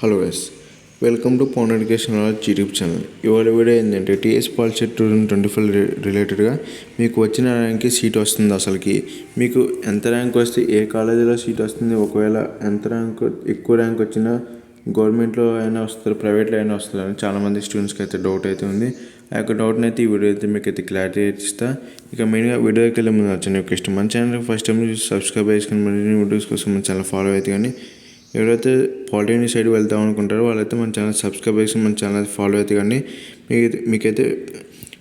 Hello yes welcome to pound education YouTube channel ఇవాళ video ఏంటంటే TS policy two thousand twenty five రిలేటెడ్గా మీకు వచ్చిన ర్యాంక్కి సీట్ వస్తుంది అసలుకి. మీకు ఎంత ర్యాంక్ వస్తే ఏ కాలేజీలో సీట్ వస్తుంది ఒకవేళ ఎంత ర్యాంక్ ఎక్కువ ర్యాంక్ వచ్చినా గవర్నమెంట్లో అయినా వస్తారు ప్రైవేట్లో అయినా వస్తారు అని చాలామంది స్టూడెంట్స్కి అయితే డౌట్ అయితే ఉంది. ఆ యొక్క డౌట్ని అయితే ఈ వీడియో అయితే మీకు అయితే క్లారిటీ ఇస్తా. ఇక మెయిన్గా వీడియోకి వెళ్ళే ముందు వచ్చాను ఒక ఇష్టం మన ఛానల్ ఫస్ట్ టైం సబ్స్క్రైబ్ చేసుకుని మరిన్ని వీడియోస్ కోసం మన ఛానల్ ఫాలో అయితే కానీ ఎవరైతే పాలిటెక్నిక్ సైడ్ వెళ్దాం అనుకుంటారో వాళ్ళైతే మన ఛానల్ సబ్స్క్రైబ్ చేసి మన ఛానల్ ఫాలో అయితే కానీ మీకైతే మీకైతే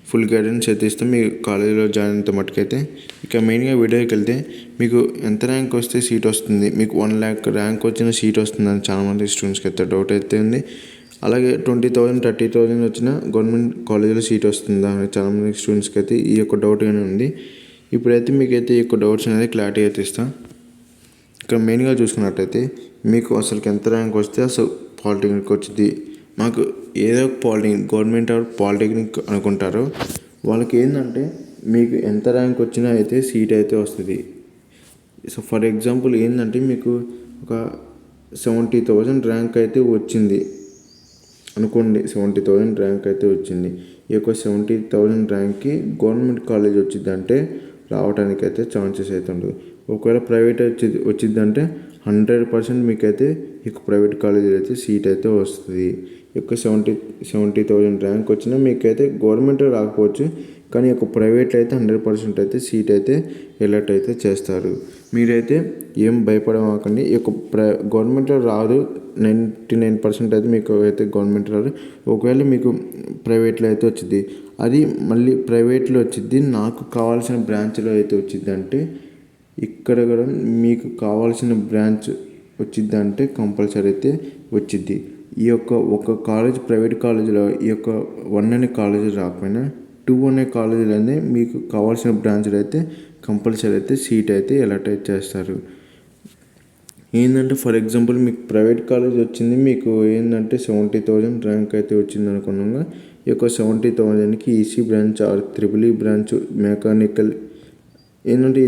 ఫుల్ గైడెన్స్ అయితే ఇస్తాం. మీ కాలేజీలో జాయిన్ అయితే మటుకైతే ఇక మెయిన్గా వీడియోకి వెళ్తే మీకు ఎంత ర్యాంక్ వస్తే సీట్ వస్తుంది. మీకు వన్ ల్యాక్ ర్యాంక్ వచ్చిన సీట్ వస్తుందని చాలామంది స్టూడెంట్స్కి అయితే డౌట్ అయితే ఉంది. అలాగే ట్వంటీ థౌజండ్ థర్టీ థౌజండ్ వచ్చిన గవర్నమెంట్ కాలేజీలో సీట్ వస్తుందా అని చాలామంది స్టూడెంట్స్కి అయితే ఈ యొక్క డౌట్ గానే ఉంది. ఇప్పుడైతే మీకైతే ఈ యొక్క డౌట్స్ అనేది క్లారిటీ అయితే ఇస్తాను ఇక్కడ మెయిన్గా చూసుకున్నట్టయితే మీకు అసలుకి ఎంత ర్యాంక్ వస్తే అసలు పాలిటెక్నిక్ వచ్చింది మాకు ఏదో ఒక పాలిటెక్నిక్ గవర్నమెంట్ ఆర్ పాలిటెక్నిక్ అనుకుంటారు. వాళ్ళకి ఏంటంటే మీకు ఎంత ర్యాంక్ వచ్చినా అయితే సీట్ అయితే వస్తుంది. సో ఫర్ ఎగ్జాంపుల్ ఏంటంటే మీకు ఒక సెవెంటీ థౌజండ్ ర్యాంక్ అయితే వచ్చింది. అనుకోండి సెవెంటీ థౌజండ్ ర్యాంక్ అయితే వచ్చింది. ఈ యొక్క సెవెంటీ థౌజండ్ ర్యాంక్కి గవర్నమెంట్ కాలేజ్ వచ్చిందంటే రావడానికి అయితే ఛాన్సెస్ అయితే ఉండదు. ఒకవేళ ప్రైవేట్ వచ్చి వచ్చిందంటే హండ్రెడ్ పర్సెంట్ మీకైతే ఇక ప్రైవేట్ కాలేజీలో అయితే సీట్ అయితే వస్తుంది. ఈ యొక్క సెవెంటీ సెవెంటీ థౌజండ్ ర్యాంక్ వచ్చినా మీకైతే గవర్నమెంట్ రాకపోవచ్చు. కానీ ఒక ప్రైవేట్లో అయితే హండ్రెడ్ పర్సెంట్ అయితే సీట్ అయితే ఎలర్ట్ అయితే చేస్తారు. మీరైతే ఏం భయపడమాకండి. ఈ యొక్క ప్ర గవర్నమెంట్లో రాదు. నైంటీ నైన్ పర్సెంట్ అయితే మీకు అయితే గవర్నమెంట్ రాదు. ఒకవేళ మీకు ప్రైవేట్లో అయితే వచ్చింది. అది మళ్ళీ ప్రైవేట్లో వచ్చింది. నాకు కావాల్సిన బ్రాంచ్లో అయితే వచ్చింది అంటే ఇక్కడ కూడా మీకు కావాల్సిన బ్రాంచ్ వచ్చిద్ది అంటే కంపల్సరీ అయితే వచ్చిద్ది ఈ యొక్క ఒక కాలేజ్ ప్రైవేట్ కాలేజీలో ఈ యొక్క వన్ అనే కాలేజీ రాకపోయినా టూ అనే కాలేజీలోనే మీకు కావాల్సిన బ్రాంచ్లో అయితే కంపల్సరీ అయితే సీట్ అయితే ఎలర్ట్ చేస్తారు. ఏంటంటే ఫర్ ఎగ్జాంపుల్ మీకు ప్రైవేట్ కాలేజ్ వచ్చింది మీకు ఏంటంటే సెవెంటీ థౌజండ్ ర్యాంక్ అయితే వచ్చింది అనుకున్నాగా ఈ యొక్క సెవెంటీ థౌజండ్కి EC branch or triple E branch mechanical ఏంటంటే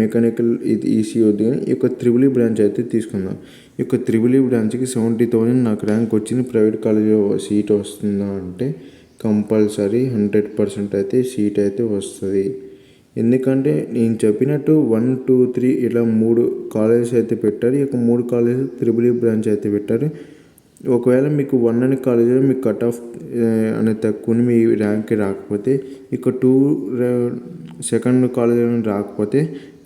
మెకానికల్ ఇది ఈసీ వద్దు కానీ ఈ యొక్క త్రిబుల్ ఈ బ్రాంచ్ అయితే తీసుకుందాం. ఈ యొక్క త్రిబుల్ ఈ బ్రాంచ్కి సెవెంటీ థౌజండ్ నాకు ర్యాంక్ వచ్చింది. ప్రైవేట్ కాలేజీలో సీట్ వస్తుందా అంటే కంపల్సరీ హండ్రెడ్ పర్సెంట్ అయితే సీట్ అయితే వస్తుంది. ఎందుకంటే నేను చెప్పినట్టు వన్ టూ త్రీ ఇలా మూడు కాలేజెస్ అయితే పెట్టారు. ఈ యొక్క మూడు కాలేజెస్ త్రిబుల్ ఈ బ్రాంచ్ అయితే పెట్టారు. ఒకవేళ మీకు వన్ అనే కాలేజీలో మీకు కట్ ఆఫ్ అనేది తక్కువ మీ ర్యాంక్ రాకపోతే ఇక టూ సెకండ్ కాలేజీలో రాకపోతే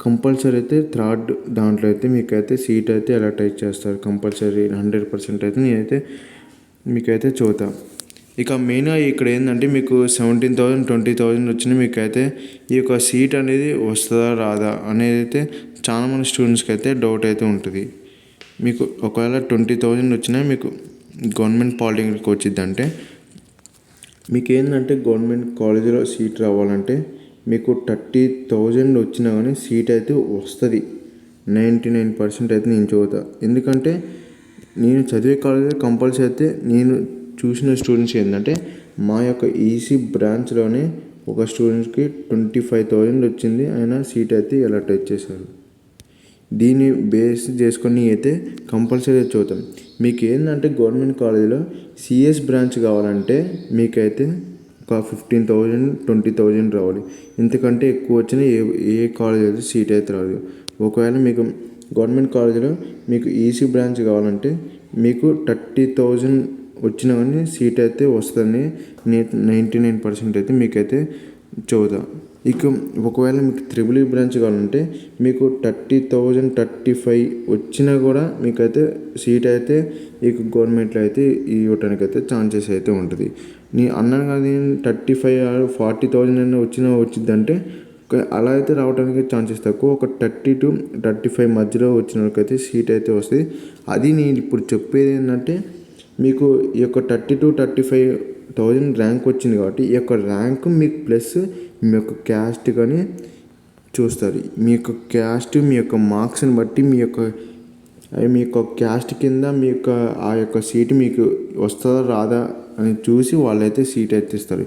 కంపల్సరీ అయితే థర్డ్ దాంట్లో అయితే మీకైతే సీట్ అయితే అలర్ట్ అయితే చేస్తారు. కంపల్సరీ హండ్రెడ్ పర్సెంట్ అయితే నేనైతే మీకైతే చూతా. ఇక మెయిన్గా ఇక్కడ ఏంటంటే మీకు సెవెంటీన్ థౌజండ్ ట్వంటీ థౌజండ్ వచ్చిన మీకైతే ఈ యొక్క సీట్ అనేది వస్తుందా రాదా అనేది అయితే చాలామంది స్టూడెంట్స్కి అయితే డౌట్ అయితే ఉంటుంది. మీకు ఒకవేళ ట్వంటీ థౌజండ్ వచ్చినా మీకు గవర్నమెంట్ పాలిటెక్నిక్ వచ్చిందంటే మీకు ఏంటంటే గవర్నమెంట్ కాలేజీలో సీట్ రావాలంటే మీకు థర్టీ థౌజండ్ వచ్చినా కానీ సీట్ అయితే వస్తుంది. నైంటీ నైన్ పర్సెంట్ అయితే నేను చదువుతా. ఎందుకంటే నేను చదివే కాలేజీలో కంపల్సరీ అయితే నేను చూసిన స్టూడెంట్స్ ఏంటంటే మా యొక్క ఈసీ బ్రాంచ్లోనే ఒక స్టూడెంట్స్కి ట్వంటీ ఫైవ్ థౌజండ్ వచ్చింది. ఆయన సీట్ అయితే అలర్ట్ ఇచ్చేశారు దీన్ని బేస్ చేసుకొని అయితే కంపల్సరీ చూద్దాం మీకు ఏంటంటే గవర్నమెంట్ కాలేజీలో సిఎస్ బ్రాంచ్ కావాలంటే మీకైతే ఒక ఫిఫ్టీన్ థౌజండ్ ట్వంటీ థౌజండ్ రావాలి. ఎందుకంటే ఎక్కువ వచ్చిన ఏ ఏ కాలేజ్ అయితే సీట్ అయితే రాదు. ఒకవేళ మీకు గవర్నమెంట్ కాలేజీలో మీకు ఈసీ బ్రాంచ్ కావాలంటే మీకు థర్టీ థౌజండ్ వచ్చినా కానీ సీట్ అయితే వస్తుందని నైంటీ నైన్ పర్సెంట్ అయితే మీకైతే చదువుతా. ఇక ఒకవేళ మీకు త్రిబుల్ ఈ బ్రాంచ్ కావాలంటే మీకు థర్టీ థౌజండ్ థర్టీ ఫైవ్ వచ్చినా కూడా మీకైతే సీట్ అయితే ఈ గవర్నమెంట్లో అయితే ఇవ్వటానికి అయితే ఛాన్సెస్ అయితే ఉంటుంది. నీ అన్నాను కానీ థర్టీ ఫైవ్ ఫార్టీ థౌజండ్ అయినా వచ్చినా వచ్చిందంటే అలా అయితే రావడానికి ఛాన్సెస్ తక్కువ. ఒక థర్టీ టు థర్టీ ఫైవ్ మధ్యలో వచ్చిన వాళ్ళకైతే సీట్ అయితే వస్తుంది. అది నేను ఇప్పుడు చెప్పేది ఏంటంటే మీకు ఈ యొక్క thirty to thirty five thousand rank వచ్చింది కాబట్టి ఈ యొక్క ర్యాంక్ మీకు ప్లస్ మీ యొక్క క్యాస్ట్ కానీ చూస్తారు. మీ యొక్క క్యాస్ట్ మీ యొక్క మార్క్స్ని బట్టి మీ యొక్క మీ యొక్క క్యాస్ట్ కింద మీ యొక్క ఆ యొక్క సీట్ మీకు వస్తుందా రాదా అని చూసి వాళ్ళైతే సీట్ అయితే ఇస్తారు.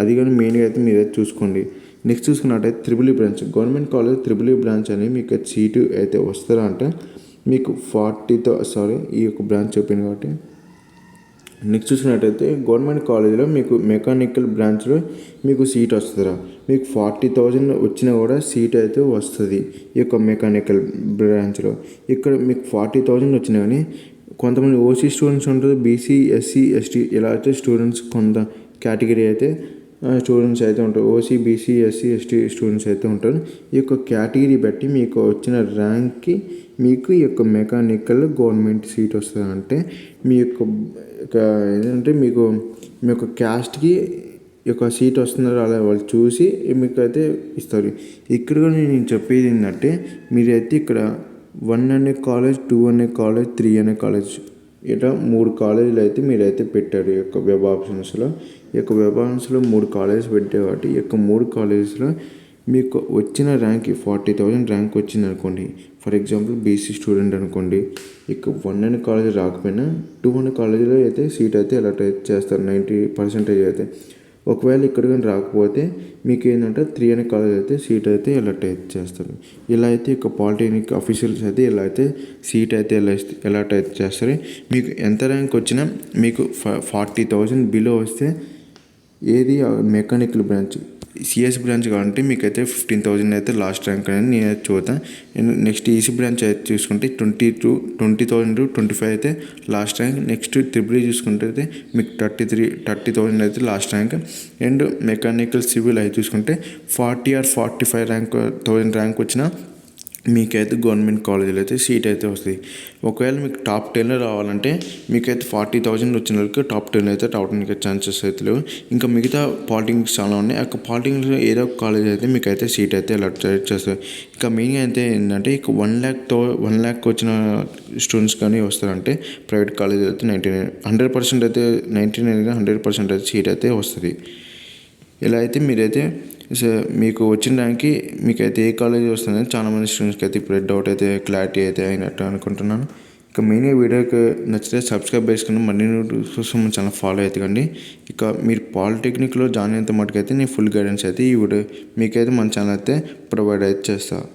అది కానీ మెయిన్గా అయితే మీరైతే చూసుకోండి. నెక్స్ట్ చూసుకున్నట్టయితే triple E branch. Government college triple E branch అని మీకు సీటు అయితే వస్తారా అంటే మీకు ఫార్టీతో సారీ ఈ యొక్క బ్రాంచ్ చెప్పింది కాబట్టి. నెక్స్ట్ చూసినట్టయితే గవర్నమెంట్ కాలేజీలో మీకు మెకానికల్ బ్రాంచ్లో మీకు సీట్ వస్తుందిరా. మీకు ఫార్టీ థౌజండ్ వచ్చినా కూడా సీట్ అయితే వస్తుంది ఈ యొక్క మెకానికల్ బ్రాంచ్లో. ఇక్కడ మీకు ఫార్టీ థౌజండ్ వచ్చినా కానీ కొంతమంది ఓసీ స్టూడెంట్స్ ఉంటారు బీసీ ఎస్సీ ఎస్టీ ఇలా అయితే స్టూడెంట్స్ కొంత కేటగిరీ అయితే స్టూడెంట్స్ అయితే ఉంటారు. OC BC SC ST students అయితే ఉంటారు. ఈ యొక్క కేటగిరీ బట్టి మీకు వచ్చిన ర్యాంక్కి మీకు ఈ యొక్క మెకానికల్ గవర్నమెంట్ సీట్ వస్తుంది అంటే మీ యొక్క ఒక ఏంటంటే మీకు మీ యొక్క క్యాస్ట్కి ఈ యొక్క సీట్ వస్తుందో అలా వాళ్ళు చూసి మీకు అయితే ఇస్తారు. ఇక్కడ కూడా నేను చెప్పేది ఏంటంటే మీరైతే ఇక్కడ వన్ అనే కాలేజ్ టూ అనే కాలేజ్ త్రీ అనే కాలేజ్ ఇట మూడు కాలేజీలు అయితే మీరైతే పెట్టారు ఈ యొక్క వెబ్ ఆప్షన్స్లో ఈ యొక్క వెబ్ ఆప్షన్స్లో మూడు కాలేజెస్ పెట్టే కాబట్టి ఈ యొక్క మూడు కాలేజెస్లో మీకు వచ్చిన ర్యాంక్ ఫార్టీ థౌజండ్ ర్యాంక్ వచ్చింది అనుకోండి. ఫర్ ఎగ్జాంపుల్ బీసీ స్టూడెంట్ అనుకోండి. ఇక వన్ అండ్ కాలేజ్ రాకపోయినా టూ అండ్ కాలేజీలో అయితే సీట్ అయితే అలాట్ చేస్తారు. నైంటీ పర్సెంటేజ్ అయితే. ఒకవేళ ఇక్కడ కానీ రాకపోతే మీకు ఏంటంటే త్రీ అనే కాలేజ్ అయితే సీట్ అయితే ఎలర్ట్ అయితే చేస్తారు. ఇలా అయితే ఇక పాలిటెక్నిక్ అఫీషియల్స్ అయితే ఇలా అయితే సీట్ అయితే ఎలా ఎలర్ట్ అయితే చేస్తారు. మీకు ఎంత ర్యాంక్ వచ్చినా మీకు ఫార్టీ థౌజండ్ బిలో వస్తే ఏది మెకానికల్ బ్రాంచ్ సిఎస్ బ్రాంచ్ కావాలంటే మీకైతే ఫిఫ్టీన్ థౌజండ్ అయితే లాస్ట్ ర్యాంక్ అనేది నేను అయితే చూద్దాం నెక్స్ట్ ఈసీ బ్రాంచ్ అయితే చూసుకుంటే twenty two twenty thousand to twenty five అయితే లాస్ట్ ర్యాంక్ నెక్స్ట్ త్రిబుల్ చూసుకుంటే అయితే మీకు థర్టీ త్రీ థర్టీ థౌజండ్ అయితే last rank and mechanical civil అయితే చూసుకుంటే forty or forty five rank thousand rank వచ్చినా మీకైతే గవర్నమెంట్ కాలేజీలో అయితే సీట్ అయితే వస్తుంది. ఒకవేళ మీకు టాప్ టెన్లో రావాలంటే మీకైతే ఫార్టీ థౌజండ్ వచ్చిన వరకు టాప్ టెన్ అయితే రావడానికి ఛాన్సెస్ అయితే లేవు. ఇంకా మిగతా పాలిటింగ్స్ చాలా ఉన్నాయి. ఆ పాలిటెక్నిక్స్లో ఏదో ఒక కాలేజ్ అయితే మీకు అయితే సీట్ అయితే అలర్ట్ చేస్తుంది. ఇంకా మెయిన్గా అయితే ఏంటంటే ఇక వన్ ల్యాక్తో వన్ ల్యాక్ వచ్చిన స్టూడెంట్స్ కానీ వస్తారంటే ప్రైవేట్ కాలేజ్ అయితే నైంటీ నైన్ హండ్రెడ్ పర్సెంట్ అయితే నైంటీ నైన్గా హండ్రెడ్ పర్సెంట్ అయితే సీట్ అయితే వస్తుంది. ఇలా అయితే మీరైతే మీకు వచ్చిన దానికి మీకైతే ఏ కాలేజ్ వస్తుందని చాలా మంది స్టూడెంట్స్కి అయితే ఇప్పుడు డౌట్ అయితే క్లారిటీ అయితే అయినట్టు అనుకుంటున్నాను. ఇక మెయిన్గా వీడియోకి నచ్చితే సబ్స్క్రైబ్ చేసుకుని మళ్ళీ కోసం మన ఛానల్ ఫాలో అవుతుందండి ఇక మీరు పాలిటెక్నిక్లో జాయిన్ అయినంత మటుకైతే నేను ఫుల్ గైడెన్స్ అయితే ఈ వీడియో మీకైతే మన ఛానల్ అయితే ప్రొవైడ్ అయితే చేస్తాను